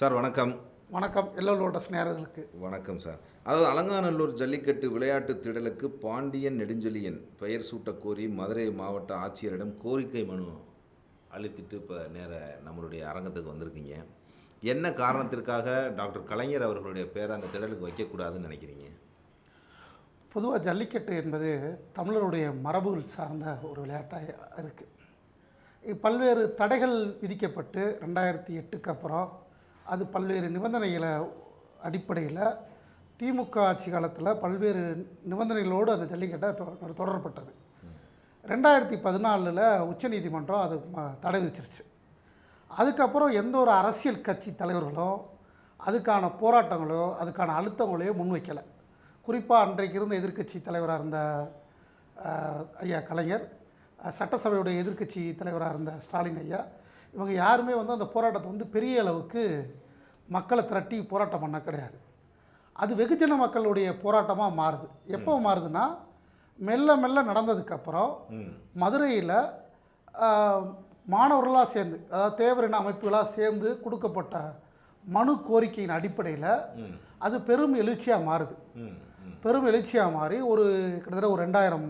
Sir வணக்கம். வணக்கம். Yellow lotus நேரர்களுக்கு வணக்கம் சார். அதாவது அலங்காநல்லூர் ஜல்லிக்கட்டு விளையாட்டு திடலுக்கு பாண்டியன் நெடுஞ்செழியன் பெயர் சூட்டக் கோரி மதுரை மாவட்ட ஆட்சியரிடம் கோரிக்கை மனு அளித்துட்டு இப்போ நேர நம்மளுடைய அரங்கத்துக்கு வந்திருக்கீங்க. என்ன காரணத்திற்காக டாக்டர் கலைஞர் அவர்களுடைய பேரை அந்த திடலுக்கு வைக்கக்கூடாதுன்னு நினைக்கிறீங்க? பொதுவாக ஜல்லிக்கட்டு என்பது தமிழருடைய மரபுகள் சார்ந்த ஒரு விளையாட்டாக இருக்குது பல்வேறு தடைகள் விதிக்கப்பட்டு ரெண்டாயிரத்தி எட்டுக்கு அப்புறம் அது பல்வேறு நிபந்தனைகளை அடிப்படையில் திமுக ஆட்சி காலத்தில் பல்வேறு நிபந்தனைகளோடு அந்த ஜல்லிக்கட்டை தொடரப்பட்டது. ரெண்டாயிரத்தி பதினாலில் உச்சநீதிமன்றம் அது தடை விதிச்சிருச்சு. அதுக்கப்புறம் எந்த ஒரு அரசியல் கட்சி தலைவர்களோ அதுக்கான போராட்டங்களோ அதுக்கான அழுத்தங்களையோ முன்வைக்கலை. குறிப்பாக அன்றைக்கு இருந்த எதிர்க்கட்சி தலைவராக இருந்த ஐயா கலைஞர் சட்டசபையுடைய எதிர்க்கட்சி தலைவராக இருந்த ஸ்டாலின் ஐயா இவங்க யாருமே வந்து அந்த போராட்டத்தை வந்து பெரிய அளவுக்கு மக்களை திரட்டி போராட்டம் பண்ண கிடையாது. அது வெகுஜன மக்களுடைய போராட்டமாக மாறுது. எப்போ மாறுதுன்னா மெல்ல மெல்ல நடந்ததுக்கப்புறம் மதுரையில் மாணவர்களாக சேர்ந்து அதாவது தேவரின அமைப்புகளாக சேர்ந்து கொடுக்கப்பட்ட மனு கோரிக்கையின் அடிப்படையில் அது பெரும் எழுச்சியாக மாறுது. பெரும் எழுச்சியாக மாறி ஒரு கிட்டத்தட்ட ஒரு ரெண்டாயிரம்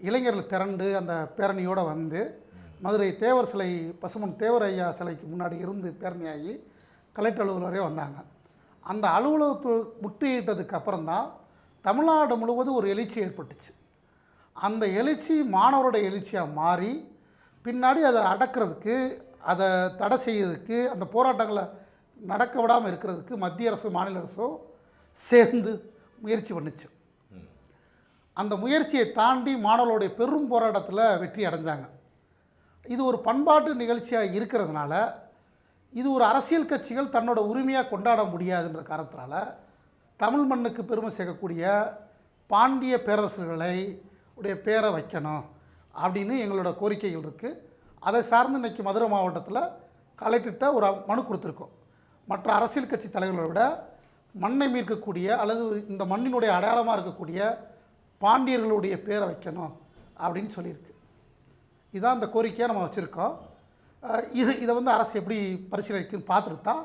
இளைஞர்கள் திரண்டு அந்த பேரணியோடு வந்து மதுரை தேவர் சிலை பசுமன் தேவர் ஐயா சிலைக்கு முன்னாடி இருந்து பேரணியாகி கலெக்டர் அலுவலரே வந்தாங்க. அந்த அலுவலகத்து முற்றுகையிட்டதுக்கு அப்புறம்தான் தமிழ்நாடு முழுவதும் ஒரு எழுச்சி ஏற்பட்டுச்சு. அந்த எழுச்சி மாணவரோட எழுச்சியாக மாறி பின்னாடி அதை அடக்கிறதுக்கு அதை தடை செய்யறதுக்கு அந்த போராட்டங்களை நடக்க விடாமல் இருக்கிறதுக்கு மத்திய அரசு மாநில அரசும் சேர்ந்து முயற்சி பண்ணுச்சு. அந்த முயற்சியை தாண்டி மாணவர்களுடைய பெரும் போராட்டத்தில் வெற்றி அடைஞ்சாங்க. இது ஒரு பண்பாட்டு நிகழ்ச்சியாக இருக்கிறதுனால இது ஒரு அரசியல் கட்சிகள் தன்னோட உரிமையாக கொண்டாட முடியாதுன்ற காரணத்தினால தமிழ் மண்ணுக்கு பெருமை சேர்க்கக்கூடிய பாண்டிய பேரரசர்களை உடைய பேரை வைக்கணும் அப்படின்னு எங்களோட கோரிக்கைகள் இருக்குது அதை சார்ந்து இன்றைக்கி மதுரை மாவட்டத்தில் கலெக்டர்கிட்ட ஒரு மனு கொடுத்துருக்கோம். மற்ற அரசியல் கட்சி தலைவர்களை விட மண்ணை மீட்கக்கூடிய அல்லது இந்த மண்ணினுடைய அடையாளமாக இருக்கக்கூடிய பாண்டியர்களுடைய பேரை வைக்கணும் அப்படின்னு சொல்லியிருக்கு. இதான் அந்த கோரிக்கையை நம்ம வச்சுருக்கோம். இது இதை வந்து அரசு எப்படி பரிசீலிக்குன்னு பார்த்துட்டு தான்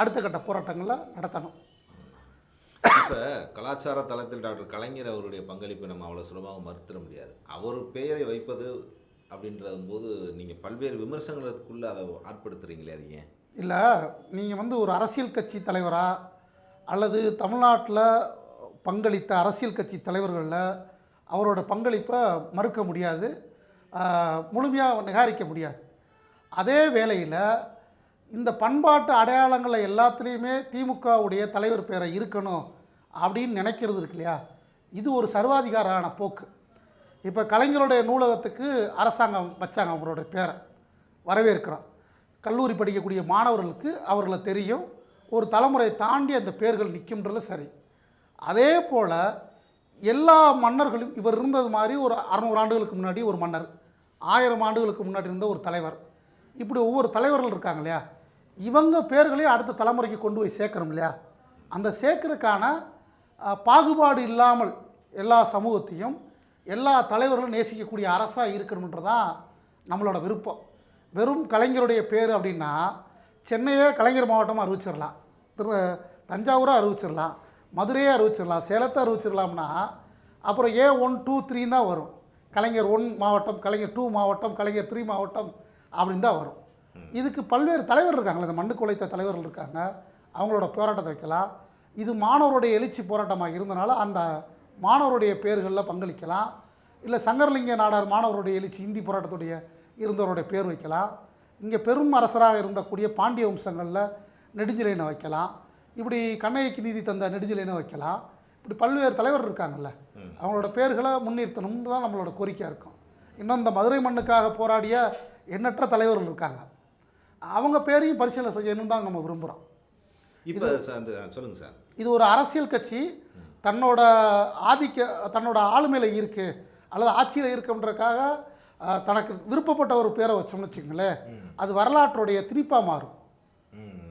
அடுத்த கட்ட போராட்டங்களை நடத்தணும். இப்போ கலாச்சார தளத்தில் டாக்டர் கலைஞர் அவருடைய பங்களிப்பை நம்ம அவ்வளோ சுலபமாக மறுத்திட முடியாது. அவர் பெயரை வைப்பது அப்படின்றது போது நீங்கள் பல்வேறு விமர்சனங்களுக்குள்ளே அதை ஆட்படுத்துறீங்களே அது ஏன்? இல்லை நீங்கள் வந்து ஒரு அரசியல் கட்சி தலைவரா அல்லது தமிழ்நாட்டில் பங்களித்த அரசியல் கட்சி தலைவர்களில் அவரோட பங்களிப்பை மறுக்க முடியாது. முழுமையாக நிகாரிக்க முடியாது. அதே வேளையில் இந்த பண்பாட்டு அடையாளங்களை எல்லாத்துலேயுமே திமுகவுடைய தலைவர் பேரை இருக்கணும் அப்படின்னு நினைக்கிறது இருக்கு இல்லையா? இது ஒரு சர்வாதிகாரான போக்கு. இப்போ கலைஞருடைய நூலகத்துக்கு அரசாங்கம் வச்சாங்க அவருடைய பேரை. வரவேற்கிறோம். கல்லூரி படிக்கக்கூடிய மாணவர்களுக்கு அவர்களை தெரியும். ஒரு தலைமுறை தாண்டி அந்த பேர்கள் நிற்கின்றது சரி. அதே போல் எல்லா மன்னர்களும் இவர் இருந்தது மாதிரி ஒரு அறநூறு ஆண்டுகளுக்கு முன்னாடி ஒரு மன்னர். ஆயிரம் ஆண்டுகளுக்கு முன்னாடி இருந்த ஒரு தலைவர். இப்படி ஒவ்வொரு தலைவர்கள் இருக்காங்க இல்லையா? இவங்க பேர்களையும் அடுத்த தலைமுறைக்கு கொண்டு போய் சேர்க்கணும் இல்லையா? அந்த சேர்க்கறதுக்கான பாகுபாடு இல்லாமல் எல்லா சமூகத்தையும் எல்லா தலைவர்களும் நேசிக்கக்கூடிய அரசாக இருக்கணுன்றதான் நம்மளோட விருப்பம். வெறும் கலைஞருடைய பேர் அப்படின்னா சென்னையே கலைஞர் மாவட்டமாக அறிவிச்சிடலாம் திரு தஞ்சாவூராக அறிவிச்சிடலாம் மதுரையே அறிவிச்சிடலாம் சேலத்தை அறிவிச்சிடலாம்னா அப்புறம் ஏ ஒன் டூ த்ரீ தான் வரும். கலைஞர் ஒன் மாவட்டம் கலைஞர் டூ மாவட்டம் கலைஞர் த்ரீ மாவட்டம் அப்படின்னு தான் வரும் இதுக்கு பல்வேறு தலைவர் இருக்காங்களே இந்த மண்ணு குலைத்த தலைவர்கள் இருக்காங்க. அவங்களோட போராட்டத்தை வைக்கலாம். இது மாணவருடைய எழுச்சி போராட்டமாக இருந்தனால அந்த மாணவருடைய பேர்களில் பங்களிக்கலாம். இல்லை சங்கரலிங்க நாடார் மாணவருடைய எழுச்சி இந்தி போராட்டத்துடைய இருந்தவருடைய பேர் வைக்கலாம். இங்கே பெரும் அரசராக இருந்தக்கூடிய பாண்டிய வம்சங்களில் நெடுஞ்சிலைனை வைக்கலாம். இப்படி கண்ணையக்கு நீதி தந்த நெடுஞ்சிலைனை வைக்கலாம். இப்படி பல்வேறு தலைவர் இருக்காங்கல்ல அவங்களோட பேர்களை முன்னிறுத்தணும்னு தான் நம்மளோட கோரிக்கையாக இருக்கும். இன்னும் இந்த மதுரை மண்ணுக்காக போராடிய எண்ணற்ற தலைவர்கள் இருக்காங்க. அவங்க பேரையும் பரிசீலனை செய்யணும்னு தான் நம்ம விரும்புகிறோம் இப்போ சொல்லுங்கள் சார் இது ஒரு அரசியல் கட்சி தன்னோட ஆதிக்க தன்னோட ஆளுமையில் இருக்குது அல்லது ஆட்சியில் இருக்குன்றதுக்காக அஹ், தனக்கு விருப்பப்பட்ட ஒரு பேரை வச்சோம்னு வச்சுங்களேன் அது வரலாற்றுடைய திணிப்பாக மாறும்.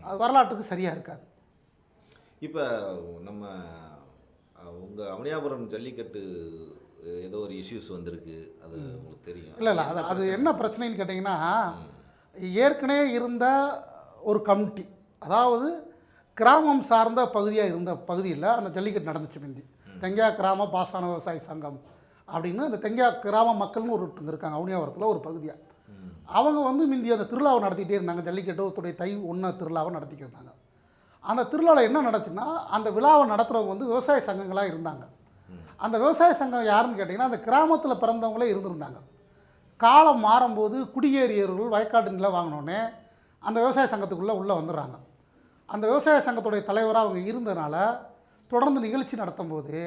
அது வரலாற்றுக்கு சரியாக இருக்காது. இப்போ நம்ம உங்கள் அவனியாபுரம் ஜல்லிக்கட்டு ஏதோ ஒரு இஷ்யூஸ் வந்திருக்கு. அது உங்களுக்கு தெரியும். இல்லை இல்லை அது அது என்ன பிரச்சனைன்னு கேட்டிங்கன்னா ஏற்கனவே இருந்த ஒரு கமிட்டி அதாவது கிராமம் சார்ந்த பகுதியாக இருந்த பகுதியில் அந்த ஜல்லிக்கட்டு நடந்துச்சு மிந்தி. தெங்கா கிராம பாசான விவசாய சங்கம் அப்படின்னு அந்த தெங்கா கிராம மக்கள்னு ஒருத்தங்க இருக்காங்க அவுனியாவரத்தில் ஒரு பகுதியாக அவங்க வந்து மிந்தி அந்த திருவிழாவை நடத்திக்கிட்டே இருந்தாங்க ஜல்லிக்கட்டுடைய தை ஒன்று திருவிழாவை நடத்திக்கிட்டு இருந்தாங்க. அந்த திருவிழாவில் என்ன நடந்துச்சுன்னா அந்த விழாவை நடத்துகிறவங்க வந்து விவசாய சங்கங்களாக இருந்தாங்க. அந்த விவசாய சங்கம் யாருன்னு கேட்டிங்கன்னா அந்த கிராமத்தில் பிறந்தவங்களே இருந்திருந்தாங்க. காலம் மாறும்போது குடியேறியவர்கள் வயக்காட்டு நிலம் வாங்கினோடனே அந்த விவசாய சங்கத்துக்குள்ளே உள்ளே வந்துடுறாங்க. அந்த விவசாய சங்கத்துடைய தலைவராக அவங்க இருந்தனால தொடர்ந்து நிகழ்ச்சி நடத்தும்போது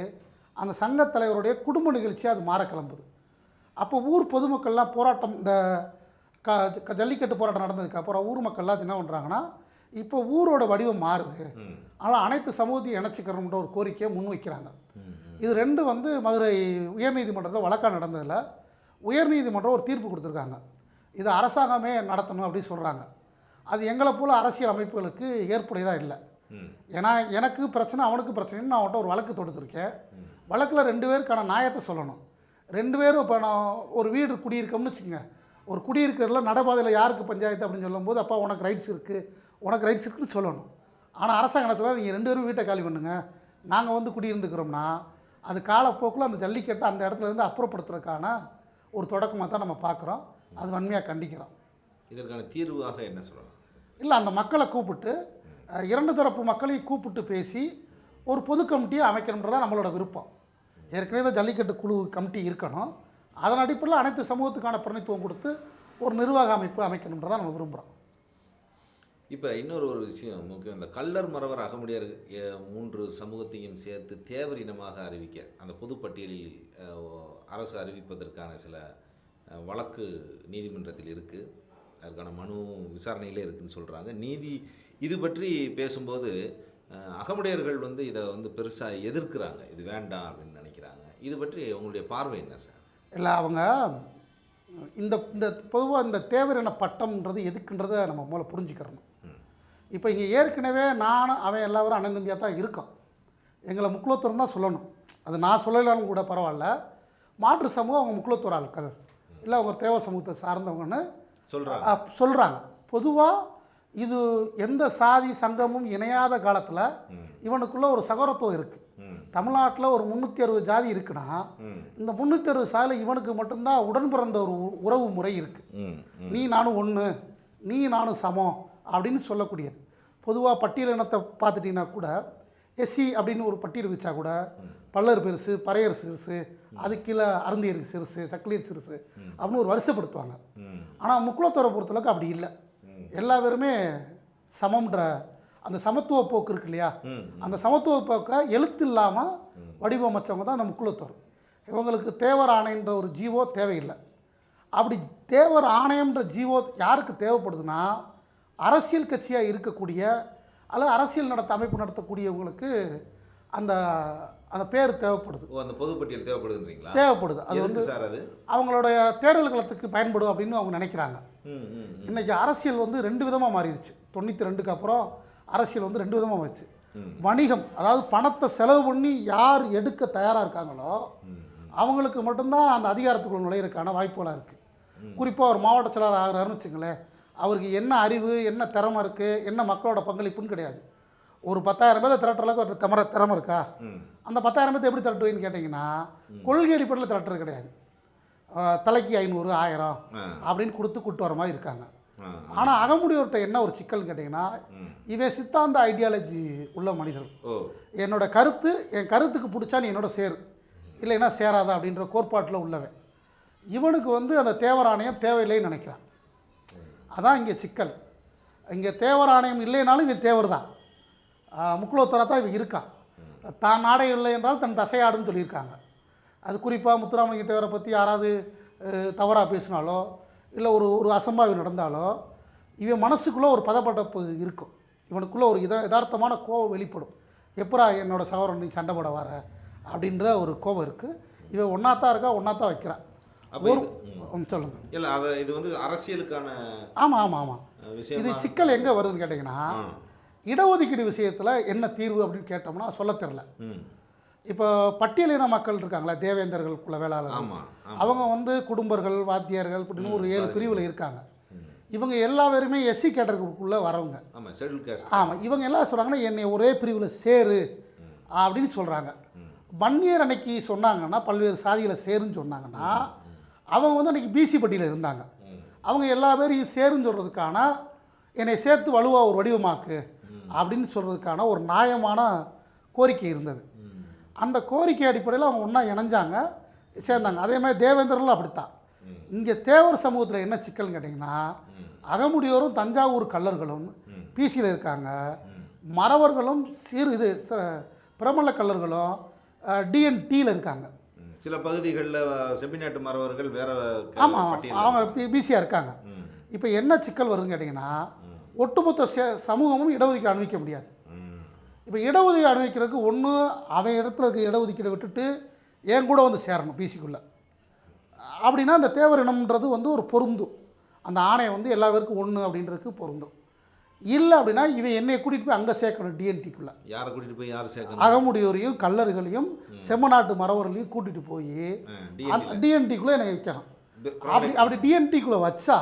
அந்த சங்கத் தலைவருடைய குடும்ப நிகழ்ச்சியாக அது மாற கிளம்புது. அப்போ ஊர் பொதுமக்கள்லாம் போராட்டம் இந்த க ஜல்லிக்கட்டு போராட்டம் நடந்ததுக்கப்புறம் ஊர் மக்கள்லாம் என்ன பண்ணுறாங்கன்னா இப்போ ஊரோட வடிவம் மாறுது. ஆனால் அனைத்து சமூகத்தையும் இணைச்சிக்கிறோம்ன்ற ஒரு கோரிக்கையை முன்வைக்கிறாங்க இது ரெண்டு வந்து மதுரை உயர்நீதிமன்றத்தில் வழக்காக நடந்ததில் உயர்நீதிமன்றம் ஒரு தீர்ப்பு கொடுத்துருக்காங்க. இது அரசாங்கமே நடத்தணும் அப்படின்னு சொல்கிறாங்க அது எங்களை போல் அரசியல் அமைப்புகளுக்கு ஏற்புடையதாக இல்லை. ஏன்னா எனக்கு பிரச்சனை அவனுக்கு பிரச்சனைன்னு நான் அவன்கிட்ட ஒரு வழக்கு தொடுத்திருக்கேன். வழக்கில் ரெண்டு பேருக்கான நியாயத்தை சொல்லணும். ரெண்டு பேரும் இப்போ நான் ஒரு வீடு குடியிருக்கோம்னு வச்சுக்கோங்க. ஒரு குடியிருக்கிறதுல நடைபாதையில் யாருக்கு பஞ்சாயத்து அப்படின்னு சொல்லும்போது அப்பா உனக்கு ரைட்ஸ் இருக்குது உனக்கு ரைட்ஸ் இருக்குன்னு சொல்லணும். ஆனால் அரசாங்கம் என்ன சொல்கிறார் நீங்கள் ரெண்டு பேரும் வீட்டை காலி பண்ணுங்க. நாங்கள் வந்து குடியிருந்துக்கிறோம்னா அது காலப்போக்கில் அந்த ஜல்லிக்கட்டை அந்த இடத்துல இருந்து அப்புறப்படுத்துறதுக்கான ஒரு தொடக்கமாக தான் நம்ம பார்க்குறோம். அது வன்மையாக கண்டிக்கிறோம். இதற்கான தீர்வாக என்ன சொல்லலாம்? இல்லை அந்த மக்களை கூப்பிட்டு இரண்டு தரப்பு மக்களையும் கூப்பிட்டு பேசி ஒரு பொது கமிட்டியை அமைக்கணுன்றதான் நம்மளோட விருப்பம். ஏற்கனவே இந்த ஜல்லிக்கட்டு குழு கமிட்டி இருக்கணும். அதன் அடிப்படையில் அனைத்து சமூகத்துக்கான பிரதித்துவம் கொடுத்து ஒரு நிர்வாக அமைப்பு அமைக்கணுன்றதான் நம்ம விரும்புகிறோம் இப்போ இன்னொரு ஒரு விஷயம் முக்கியம். இந்த கல்லர் மறவர் அகமுடையர் மூன்று சமூகத்தையும் சேர்த்து தேவர் இனமாக அறிவிக்க அந்த பொதுப்பட்டியலில் அரசு அறிவிப்பதற்கான சில வழக்கு நீதிமன்றத்தில் இருக்குது அதற்கான மனு விசாரணையிலே இருக்குதுன்னு சொல்கிறாங்க நீதி இது பற்றி பேசும்போது அகமுடையர்கள் வந்து இதை வந்து பெருசாக எதிர்க்கிறாங்க. இது வேண்டாம் அப்படின்னு நினைக்கிறாங்க. இது பற்றி உங்களுடைய பார்வை என்ன சார்? இல்லை அவங்க இந்த இந்த பொதுவாக இந்த தேவரின பட்டம்ன்றது எதுக்குன்றதை நம்ம மூலம் புரிஞ்சுக்கிறணும். இப்போ இங்கே ஏற்கனவே நானும் அவன் எல்லாரும் அண்ணன் தம்பியாக தான் இருக்கோம். எங்களை முக்குலத்தூரம் தான் சொல்லணும். அது நான் சொல்லலாலும் கூட பரவாயில்ல. மாற்று சமூகம் அவங்க முக்குலத்தூர் ஆட்கள். இல்லை அவங்க தேவ சமூகத்தை சார்ந்தவங்கன்னு சொல்கிறாங்க சொல்கிறாங்க பொதுவாக இது எந்த சாதி சங்கமும் இணையாத காலத்தில் இவனுக்குள்ள ஒரு சகோதரத்துவம் இருக்குது தமிழ்நாட்டில் ஒரு முந்நூற்றி அறுபது ஜாதி இருக்குன்னா இந்த முந்நூற்றி அறுபது சாதியில் இவனுக்கு மட்டும்தான் உடன் பிறந்த ஒரு உறவு முறை இருக்குது நீ நானும் ஒன்று நீ நானும் சமம் அப்படின்னு சொல்லக்கூடியது. பொதுவாக பட்டியல் இனத்தை பார்த்துட்டிங்கன்னா கூட எஸ்சி அப்படின்னு ஒரு பட்டியல் வச்சா கூட பல்லர் பெருசு பறையர் சிறுசு அது கீழே அருந்தியர் சிறுசு சக்கிலியர் சிறுசு அப்படின்னு ஒரு வரிசைப்படுத்துவாங்க. ஆனால் முக்குளத்தோரை பொறுத்தளவுக்கு அப்படி இல்லை. எல்லா பேருமே சமம்ன்ற அந்த சமத்துவ போக்கு இருக்கு இல்லையா? அந்த சமத்துவ போக்கை எழுத்து இல்லாமல் வடிவமைச்சவங்க தான் அந்த முக்குளத்தோர். இவங்களுக்கு தேவர் ஆணைன்ற ஒரு ஜீவோ தேவையில்லை. அப்படி தேவர் ஆணையம்ன்ற ஜீவோ யாருக்கு தேவைப்படுதுன்னா அரசியல் கட்சியாக இருக்கக்கூடிய அல்லது அரசியல் நடத்த அமைப்பு நடத்தக்கூடியவங்களுக்கு அந்த அந்த பேர் தேவைப்படுது. அந்த பொதுப்பட்டியல் தேவைப்படுதுன்றீங்களா? தேவைப்படுது. அது வந்து சார் அது? அவங்களுடைய தேர்தல் களத்துக்கு பயன்படும் அப்படின்னு அவங்க நினைக்கிறாங்க. இன்றைக்கி அரசியல் வந்து ரெண்டு விதமாக மாறிடுச்சு. தொண்ணூற்றி ரெண்டுக்கு அப்புறம் அரசியல் வந்து ரெண்டு விதமாக வச்சு வணிகம் அதாவது பணத்தை செலவு பண்ணி யார் எடுக்க தயாராக இருக்காங்களோ அவங்களுக்கு மட்டும்தான் அந்த அதிகாரத்துக்குள்ள நுழையிறதுக்கான வாய்ப்புகளாக இருக்குது குறிப்பாக ஒரு மாவட்ட செயலாளர் ஆகிறாருன்னு வச்சுங்களேன் அவருக்கு என்ன அறிவு என்ன திறமை இருக்குது என்ன மக்களோட பங்களிப்புன்னு கிடையாது. ஒரு பத்தாயிரம் பேரை திரட்டுற அளவுக்கு ஒரு திறமை திறமை இருக்கா? அந்த பத்தாயிரம் பேர்த்தை எப்படி திரட்டுவீன்னு கேட்டிங்கன்னா கொள்கை அடிப்படையில் திரட்டுறது கிடையாது. தலைக்கு ஐநூறு ஆயிரம். அப்படின்னு கொடுத்து கூட்டு வர மாதிரி இருக்காங்க. ஆனால் அகமுடியோர்கிட்ட என்ன ஒரு சிக்கல்னு கேட்டிங்கன்னா இவன் சித்தாந்த ஐடியாலஜி உள்ள மனிதர் என்னோட கருத்து என் கருத்துக்கு பிடிச்சா நீ என்னோட சேரு. இல்லைன்னா சேராத அப்படின்ற கோட்பாட்டில் உள்ளவன். இவனுக்கு வந்து அந்த தேவராணையம் தேவையில்லைன்னு நினைக்கிறான். அதான் இங்கே சிக்கல். இங்கே தேவர் ஆணையம் இல்லைனாலும் இவன் தேவர் தான். முக்குலோத்தராக தான் இவன் இருக்கான் தான் நாடே இல்லை என்றால் தன் தசையாடுன்னு சொல்லியிருக்காங்க. அது குறிப்பாக முத்துராமலிங்க தேவரை பற்றி யாராவது தவறாக பேசினாலோ இல்லை ஒரு ஒரு அசம்பாவி நடந்தாலோ இவன் மனசுக்குள்ளே ஒரு பதப்பட்டப்பு இருக்கும். இவனுக்குள்ளே ஒரு இத யதார்த்தமான கோபம் வெளிப்படும். எப்பரா என்னோட சகோதரன் நீ சண்டை போட வர? அப்படின்ற ஒரு கோபம் இருக்குது இவன் ஒன்றாத்தான் இருக்கா? ஒன்றாத்தான் வைக்கிறான். ஒரு சொல்லுங்கள் இல்லை அதை இது வந்து அரசியலுக்கான ஆமாம் ஆமாம் ஆமாம் அஹ், இது விஷயமா? சிக்கல் எங்கே வருதுன்னு கேட்டிங்கன்னா. இடஒதுக்கீடு விஷயத்தில் என்ன தீர்வு அப்படின்னு கேட்டோம்னா சொல்லத் தெரில இப்போ பட்டியலின மக்கள் இருக்காங்களா தேவேந்தர்கள் குல வேளாளர்கள். ஆமாம் ஆமாம் அவங்க வந்து குடும்பர்கள் வாத்தியார்கள் இப்படின்னு ஒரு ஏழு பிரிவில் இருக்காங்க. இவங்க எல்லா பேருமே எஸ்சி கேட்டகரிக்குள்ளே வரவங்க. ஆமாம் இவங்க எல்லாம் சொல்கிறாங்கன்னா என்னை ஒரே பிரிவில் சேரு அப்படின்னு சொல்கிறாங்க வன்னியர் அன்னைக்கு சொன்னாங்கன்னா பல்வேறு சாதிகளை சேருன்னு சொன்னாங்கன்னா அவங்க வந்து அன்றைக்கி பிசி பட்டியில் இருந்தாங்க. அவங்க எல்லா பேரையும் சேருன்னு சொல்கிறதுக்கான என்னை சேர்த்து வலுவாக ஒரு வடிவமாக்கு அப்படின்னு சொல்கிறதுக்கான ஒரு நியாயமான கோரிக்கை இருந்தது. அந்த கோரிக்கை அடிப்படையில் அவங்க ஒன்றா இணைஞ்சாங்க சேர்ந்தாங்க. அதே மாதிரி தேவேந்திரனும் அப்படித்தான். இங்கே தேவர் சமூகத்தில் என்ன சிக்கல்னு கேட்டிங்கன்னா அகமுடியோரும் தஞ்சாவூர் கல்லர்களும் பிசியில் இருக்காங்க. மறவர்களும் சீர் இது ச- பிரமல கல்லர்களும் டிஎன்டியில் இருக்காங்க. சில பகுதிகளில் செம்பிநாட்டு மறவர்கள் வேற ஆமாம் அவங்க பி பிசியாக இருக்காங்க. இப்போ என்ன சிக்கல் வருதுன்னு கேட்டிங்கன்னா ஒட்டுமொத்த சே- சமூகமும் இடஒதுக்கீடு அனுமதிக்க முடியாது. இப்போ இடஒதுக்கீடு அனுமதிக்கிறதுக்கு ஒன்று அவன் இடத்துல இருக்க இடஒதுக்கீடை விட்டுட்டு என் கூட வந்து சேரணும் பிசிக்குள்ளே அப்படின்னா அந்த தேவர் இனம்ன்றது வந்து ஒரு பொருந்தும் அந்த ஆணையம் வந்து எல்லா பேருக்கும் ஒன்று அப்படின்றதுக்கு பொருந்தும் இல்லை அப்படின்னா இவன் என்னை கூட்டிகிட்டு போய் அங்கே சேர்க்கணும் டிஎன்டிக்குள்ளே யாரை கூட்டிட்டு போய் யார் சேர்க்கணும்? அகமுடியோரையும் கல்லர்களையும் செம்மநாட்டு மறவர்களையும் கூட்டிகிட்டு போய் டிஎன்டிக்குள்ளே என்னை வைக்கணும். அப்படி அப்படி டிஎன்டிக்குள்ளே வச்சா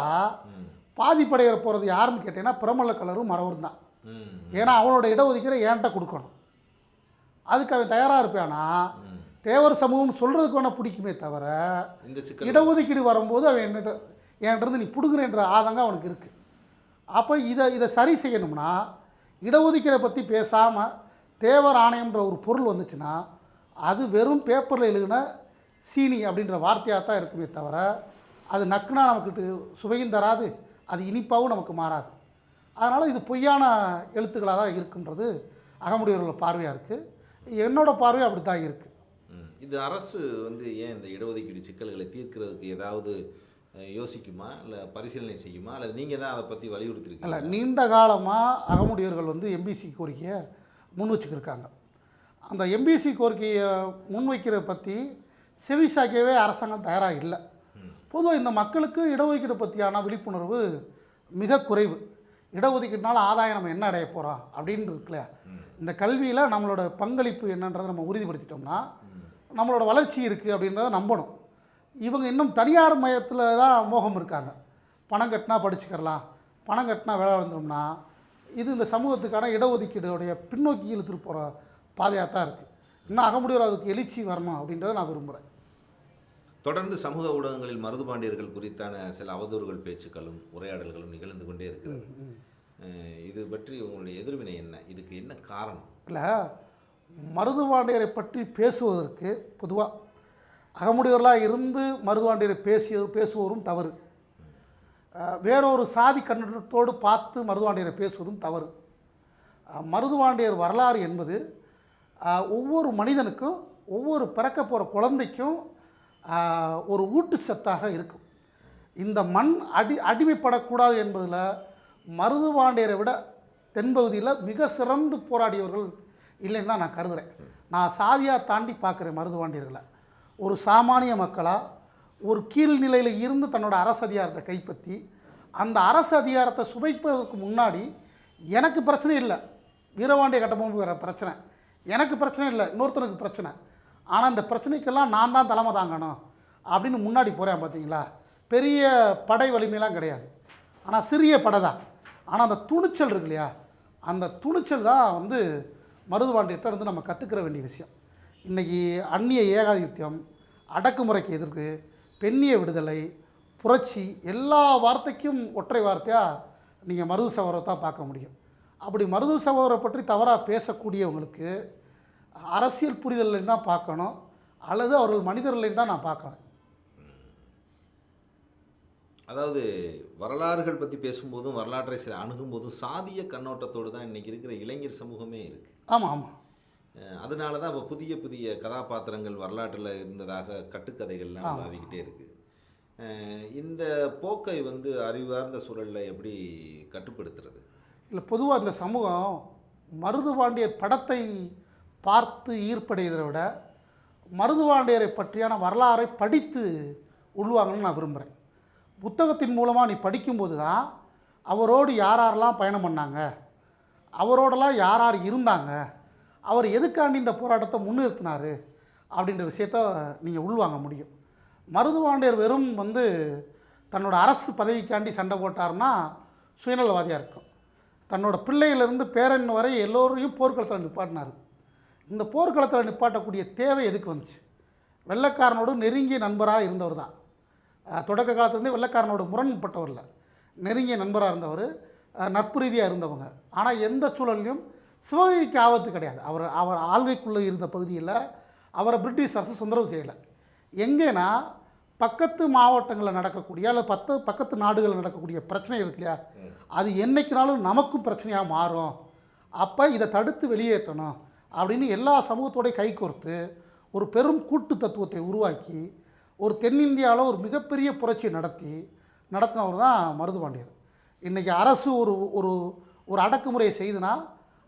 பாதிப்படைகிற போகிறது யாருன்னு கேட்டீங்கன்னா பிரமல கலரும் மறவரும் தான். ஏன்னா அவனோட இடஒதுக்கீடை என்கிட்ட கொடுக்கணும். அதுக்கு அவன் தயாராக இருப்பானா? தேவர் சமூகம் சொல்கிறதுக்கு வேணால் பிடிக்குமே தவிர இடஒதுக்கீடு வரும்போது அவன் என்ன என்கிட்ட நீ பிடுங்குறேன்ற ஆதங்கம் அவனுக்கு இருக்குது அப்போ இதை இதை சரி செய்யணும்னா இடஒதுக்கீடை பற்றி பேசாமல் தேவர் ஆணையம்ன்ற ஒரு பொருள் வந்துச்சுன்னா அது வெறும் பேப்பரில் எழுதின சீனி அப்படின்ற வார்த்தையாக தான் இருக்குமே தவிர அது நக்குனா நமக்கு சுவையும் தராது அது இனிப்பாகவும் நமக்கு மாறாது. அதனால் இது பொய்யான எழுத்துக்களாக தான் இருக்குன்றது அகமுடையவர்களோட பார்வையாக இருக்குது என்னோடய பார்வை அப்படி தான் இருக்குது இது அரசு வந்து ஏன் இந்த இடஒதுக்கீடு சிக்கல்களை தீர்க்கிறதுக்கு ஏதாவது யோசிக்குமா? இல்லை பரிசீலனை செய்யுமா? அல்லது நீங்கள் தான் அதை பற்றி வலியுறுத்திருக்கீங்க நீண்ட காலமாக அகமுடையவர்கள் வந்து எம்பிசி கோரிக்கையை முன் வச்சுக்கிருக்காங்க. அந்த எம்பிசி கோரிக்கையை முன்வைக்கிறத பற்றி செவிசாக்கவே அரசாங்கம் தயாராக இல்லை. பொதுவாக இந்த மக்களுக்கு இடஒதுக்கீடு பற்றியான விழிப்புணர்வு மிக குறைவு. இடஒதுக்கீடுனால ஆதாயம் நம்ம என்ன அடைய போகிறோம் அப்படின்னு இருக்குல்ல. இந்த கல்வியில் நம்மளோட பங்களிப்பு என்னன்றதை நம்ம உறுதிப்படுத்திட்டோம்னா நம்மளோட வளர்ச்சி இருக்குது அப்படின்றத நம்பணும். இவங்க இன்னும் தனியார் மயத்தில் தான் மோகம் இருக்காங்க. பணம் கட்டினா படிச்சுக்கிறலாம் பணம் கட்டினா வேலை வந்துடும்னா இது இந்த சமூகத்துக்கான இடஒதுக்கீடுடைய பின்னோக்கி இழுத்துட்டு போகிற பாதையாக தான் இருக்குது இன்னும் அகமுடியோர் அதுக்கு எழுச்சி வரணும் அப்படின்றத நான் விரும்புகிறேன் தொடர்ந்து சமூக ஊடகங்களில் மருதுபாண்டியர்கள் குறித்தான சில அவதூறுகள் பேச்சுக்களும் உரையாடல்களும் நிகழ்ந்து கொண்டே இருக்கிறது. இது பற்றி உங்களுடைய எதிர்வினை என்ன? இதுக்கு என்ன காரணம்? இல்லை மருதுவாண்டியரை பற்றி பேசுவதற்கு பொதுவாக அகமுடையவர்களாக இருந்து மருதுவாண்டியரை பேசிய பேசுவோரும் தவறு. வேறொரு சாதி கண்ணோட்டத்தோடு பார்த்து மருதுவாண்டியரை பேசுவதும் தவறு. மருதுவாண்டியர் வரலாறு என்பது ஒவ்வொரு மனிதனுக்கும் ஒவ்வொரு பிறக்க போகிற குழந்தைக்கும் ஒரு ஊட்டுச்சத்தாக இருக்கும். இந்த மண் அடி அடிமைப்படக்கூடாது என்பதில் மருதுவாண்டியரை விட தென்பகுதியில் மிக சிறந்து போராடியவர்கள் இல்லைன்னு தான் நான் கருதுகிறேன் நான் சாதியாக தாண்டி பார்க்குறேன் மருதுவாண்டியர்களை. ஒரு சாமானிய மக்களாக ஒரு கீழ்நிலையில் இருந்து தன்னோட அரசு அதிகாரத்தை கைப்பற்றி அந்த அரசு அதிகாரத்தை சுமைப்பதற்கு முன்னாடி எனக்கு பிரச்சனை இல்லை. வீரபாண்டிய கட்டபொம்மன் வேறு பிரச்சனை. எனக்கு பிரச்சனை இல்லை இன்னொருத்தனுக்கு பிரச்சனை. ஆனால் இந்த பிரச்சனைக்கெல்லாம் நான் தான் தலைமை தாங்கணும் அப்படின்னு முன்னாடி போகிறேன் பார்த்தீங்களா? பெரிய படை வலிமையெல்லாம் கிடையாது. ஆனால் சிறிய படை தான். ஆனால் அந்த துணிச்சல் இருக்கு இல்லையா? அந்த துணிச்சல் தான் வந்து மருதுபாண்டியிட்ட இருந்து நம்ம கற்றுக்கிற வேண்டிய விஷயம். இன்றைக்கி அந்நிய ஏகாதிபத்தியம் அடக்குமுறைக்கு எதிர்ப்பு பெண்ணிய விடுதலை புரட்சி எல்லா வார்த்தைக்கும் ஒற்றை வார்த்தையாக நீங்கள் மருது சகோதரை தான் பார்க்க முடியும். அப்படி மருது சகோதரை பற்றி தவறாக பேசக்கூடியவங்களுக்கு அரசியல் புரிதல்லையும் தான் பார்க்கணும். அல்லது அவர்கள் மனிதர்களையும் தான் நான் பார்க்கணும் அதாவது வரலாறுகள் பற்றி பேசும்போதும் வரலாற்றை சில அணுகும்போதும் சாதிய கண்ணோட்டத்தோடு தான் இன்றைக்கி இருக்கிற இளைஞர் சமூகமே இருக்குது ஆமாம் ஆமாம் அதனால தான் இப்போ புதிய புதிய கதாபாத்திரங்கள் வரலாற்றில் இருந்ததாக கட்டுக்கதைகள்லாம் உலாவிக்கிட்டே இருக்குது இந்த போக்கை வந்து அறிவார்ந்த சூழலில் எப்படி கட்டுப்படுத்துறது? இல்லை பொதுவாக இந்த சமூகம் மருதுபாண்டியர் படத்தை பார்த்து ஈர்ப்படைவதை விட மருதுபாண்டியரை பற்றியான வரலாறை படித்து உள்வாங்கணும்னு நான் விரும்புகிறேன் புத்தகத்தின் மூலமாக நீ படிக்கும்போது தான் அவரோடு யார் யாரெல்லாம் பயணம் பண்ணாங்க அவரோடலாம் யார் யார் இருந்தாங்க அவர் எதுக்காண்டி இந்த போராட்டத்தை முன்னிறுத்தினார் அப்படின்ற விஷயத்த நீங்கள் உள்வாங்க முடியும். மருதுபாண்டியர் வெறும் வந்து தன்னோட அரசு பதவிக்காண்டி சண்டை போட்டார்னா சுயநலவாதியாக இருக்கும். தன்னோட பிள்ளையிலேருந்து பேரன் வரை எல்லோரையும் போர்க்களத்தில் நிப்பாட்டினார். இந்த போர்க்களத்தில் நிப்பாட்டக்கூடிய தேவை எதுக்கு வந்துச்சு? வெள்ளக்காரனோடு நெருங்கிய நண்பராக இருந்தவர் தான். தொடக்க காலத்துலேருந்தே வெள்ளக்காரனோட முரண்பட்டவர் இல்லை. நெருங்கிய நண்பராக இருந்தவர். நட்பு ரீதியாக இருந்தவங்க. ஆனால் எந்த சூழல்லையும் சிவகைக்கு ஆபத்து கிடையாது. அவர் அவர் ஆள்கைக்குள்ளே இருந்த பகுதியில் அவரை பிரிட்டிஷ் அரசு தொந்தரவு செய்யலை. எங்கேனா பக்கத்து மாவட்டங்களில் நடக்கக்கூடிய அல்லது பத்து பக்கத்து நாடுகளில் நடக்கக்கூடிய பிரச்சனை இருக்கு இல்லையா? அது என்றைக்குனாலும் நமக்கும் பிரச்சனையாக மாறும். அப்போ இதை தடுத்து வெளியேற்றணும் அப்படின்னு எல்லா சமூகத்தோடய கைகோர்த்து ஒரு பெரும் கூட்டு தத்துவத்தை உருவாக்கி ஒரு தென்னிந்தியாவில் ஒரு மிகப்பெரிய புரட்சியை நடத்தி நடத்தினவர் தான் மருதுபாண்டியர் இன்றைக்கி அரசு ஒரு ஒரு ஒரு அடக்குமுறையை செய்துனா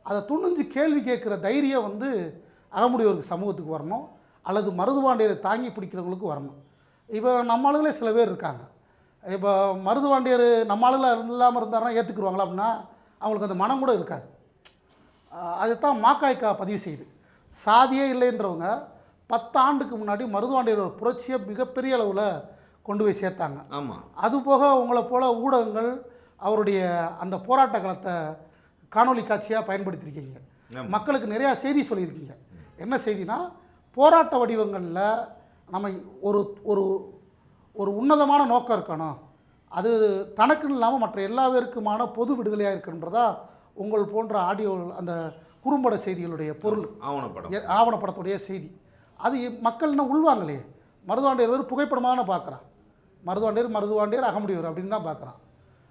அதை துணிஞ்சு கேள்வி கேட்குற தைரியம் வந்து அகமுடையோருக்கு சமூகத்துக்கு வரணும் அல்லது மருதுபாண்டியரை தாங்கி பிடிக்கிறவங்களுக்கு வரணும். இப்போ நம்ம ஆளுங்களே சில பேர் இருக்காங்க. இப்போ மருதுபாண்டியர் நம்ம ஆளுங்களாக இல்லாமல் இருந்தாருன்னா ஏற்றுக்குருவாங்களா அப்படின்னா அவங்களுக்கு அந்த மனம் கூட இருக்காது. அதுதான் மாக்காய்க்கா பதிவு செய்யுது சாதியே இல்லைன்றவங்க பத்து ஆண்டுக்கு முன்னாடி மருதுவாண்டியர் ஒரு புரட்சியை மிகப்பெரிய அளவில் கொண்டு போய் சேர்த்தாங்க. ஆமாம் அதுபோக உங்களை போல ஊடகங்கள் அவருடைய அந்த போராட்ட காலத்தை காணொளி காட்சியாக பயன்படுத்தியிருக்கீங்க. மக்களுக்கு நிறையா செய்தி சொல்லியிருக்கீங்க. என்ன செய்தினா போராட்ட வடிவங்களில் நம்ம ஒரு ஒரு ஒரு உன்னதமான நோக்கம் இருக்கணும். அது தனக்குன்னு இல்லாமல் மற்ற எல்லா பேருக்குமான பொது விடுதலையாக இருக்குன்றதா உங்கள் போன்ற ஆடியோ அந்த குறும்பட செய்திகளுடைய பொருள். ஆவணப்படம். ஆவணப்படத்துடைய செய்தி. அது எ- மக்கள் இன்னும் உள்வாங்கலையே மருதுவாண்டியர் ஒரு புகைப்படமாக பார்க்குறான் மருதுவாண்டியர் மருதுவாண்டியர் அகமுடியவர் அப்படின்னு தான் பார்க்குறான்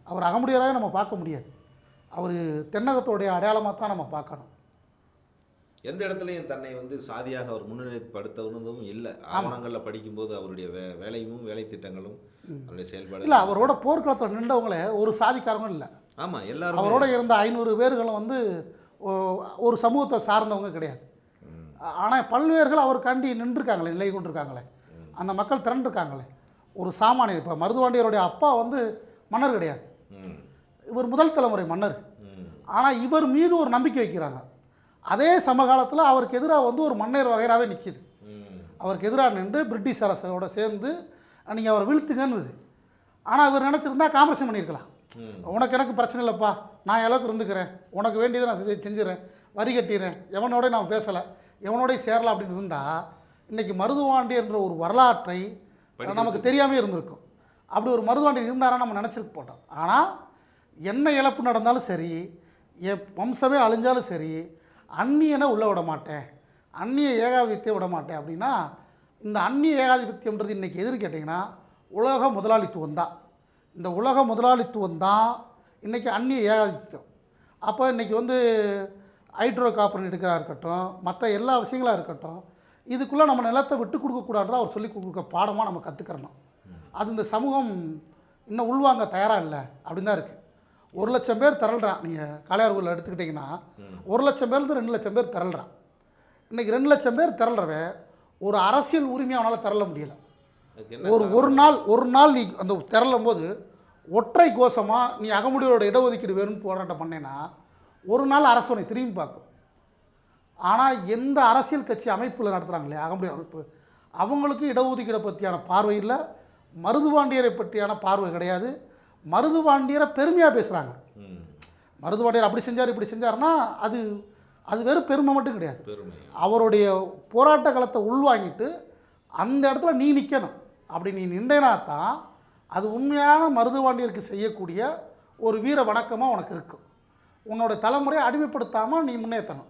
அவர் அகமுடியராக நம்ம பார்க்க முடியாது. அவர் தென்னகத்தோடைய அடையாளமாக தான் நம்ம பார்க்கணும். எந்த இடத்துலையும் தன்னை வந்து சாதியாக அவர் முன்னிலைப்படுத்தவும் இல்லை. ஆவணங்களில் படிக்கும்போது அவருடைய வே வேலையும் வேலை திட்டங்களும் அவருடைய செயல்பாடு. இல்லை அவரோட போர்க்களத்தில் நின்றவங்களே ஒரு சாதிக்காரங்க இல்லை. ஆமாம் எல்லாரும் அவரோட இருந்த ஐநூறு பேர்களும் வந்து ஒரு சமூகத்தை சார்ந்தவங்க கிடையாது. ஆனால் பல்வேறுகள் அவருக்காண்டி நின்றுருக்காங்களே நிலை கொண்டிருக்காங்களே. அந்த மக்கள் திரண்டிருக்காங்களே. ஒரு சாமானியர் இப்போ மருதுவாண்டியருடைய அப்பா வந்து மன்னர் கிடையாது. இவர் முதல் தலைமுறை மன்னர். ஆனால் இவர் மீது ஒரு நம்பிக்கை வைக்கிறாங்க. அதே சமகாலத்தில் அவருக்கு எதிராக வந்து ஒரு மன்னர் வகைராகவே நிற்கிது அவருக்கு எதிராக நின்று பிரிட்டிஷ் அரசோட சேர்ந்து நீங்கள் அவரை வீழ்த்துங்கன்னுது ஆனால் இவர் நினச்சிருந்தா காம்ப்ரஸன் பண்ணியிருக்கலாம். உனக்கு எனக்கு பிரச்சனை இல்லைப்பா. நான் எவ்வளோக்கு இருந்துக்கிறேன். உனக்கு வேண்டியதை நான் செஞ்சு- செஞ்சுறேன் வரி கட்டிடுறேன். எவனோட நான் பேசலை. எவனோடய சேரலாம் அப்படின்னு இருந்தால் இன்றைக்கி மருதுவாண்டியன்ற ஒரு வரலாற்றை நமக்கு தெரியாமே இருந்திருக்கும். அப்படி ஒரு மருதுவாண்டியர் இருந்தாரா நம்ம நினச்சிருக்க போட்டோம் ஆனால் என்ன இழப்பு நடந்தாலும் சரி என் வம்சமே அழிஞ்சாலும் சரி அந்நியனை உள்ளே விட மாட்டேன் அந்நிய ஏகாதிபத்தியம் விட மாட்டேன் அப்படின்னா இந்த அந்நிய ஏகாதிபத்தியம்ன்றது இன்றைக்கி எதிர் கேட்டிங்கன்னா உலக முதலாளித்துவம் தான். இந்த உலக முதலாளித்துவம் தான் இன்றைக்கி அந்நிய ஏகாதிபத்தியம். அப்போ இன்றைக்கி வந்து ஹைட்ரோ கார்பன் எடுக்கிறா இருக்கட்டும் மற்ற எல்லா விஷயங்களாக இருக்கட்டும் இதுக்குள்ளே நம்ம நிலத்தை விட்டு கொடுக்கக்கூடாதுதான் அவர் சொல்லி கொடுக்க பாடமாக நம்ம கற்றுக்கிறணும் அது இந்த சமூகம் இன்னும் உள்வாங்க தயாராக இல்லை அப்படின்னு தான் இருக்குது ஒரு லட்சம் பேர் திரள்றான். நீங்கள் காளையார்கோவில் எடுத்துக்கிட்டிங்கன்னா ஒரு லட்சம் பேர்லேருந்து ரெண்டு லட்சம் பேர் திரள்றான். இன்றைக்கி ரெண்டு லட்சம் பேர் திரள்றவன் ஒரு அரசியல் உரிமையை அவனால் திரள முடியலை. ஒரு ஒரு நாள் ஒரு நாள் நீ அந்த திரளும் போது ஒற்றை கோஷமாக நீ அகமுடியோட இடஒதுக்கீடு வேணும்னு போராட்டம் பண்ணேன்னா ஒரு நாள் அரசு உன்னை திரும்பி பார்க்கும். ஆனால் எந்த அரசியல் கட்சி அமைப்பில் நடத்துகிறாங்களே அகமுடி அமைப்பு அவங்களுக்கு இடஒதுக்கீடை பற்றியான பார்வை இல்லை மருதுபாண்டியரை பற்றியான பார்வை கிடையாது. மருதுபாண்டியரை பெருமையாக பேசுகிறாங்க ம் மருதுபாண்டியர் அப்படி செஞ்சார் இப்படி செஞ்சாருன்னா அது அது வெறும் பெருமை மட்டும் கிடையாது. பெருமை. அவருடைய போராட்ட காலத்தை உள்வாங்கிட்டு அந்த இடத்துல நீ நிற்கணும் அப்படி நீ நின்றேனா தான் அது உண்மையான மருதுவாண்டியருக்கு செய்யக்கூடிய ஒரு வீர வணக்கமாக உனக்கு இருக்கும். உன்னோட தலைமுறையை அடிமைப்படுத்தாமல் நீ முன்னேற்றணும்.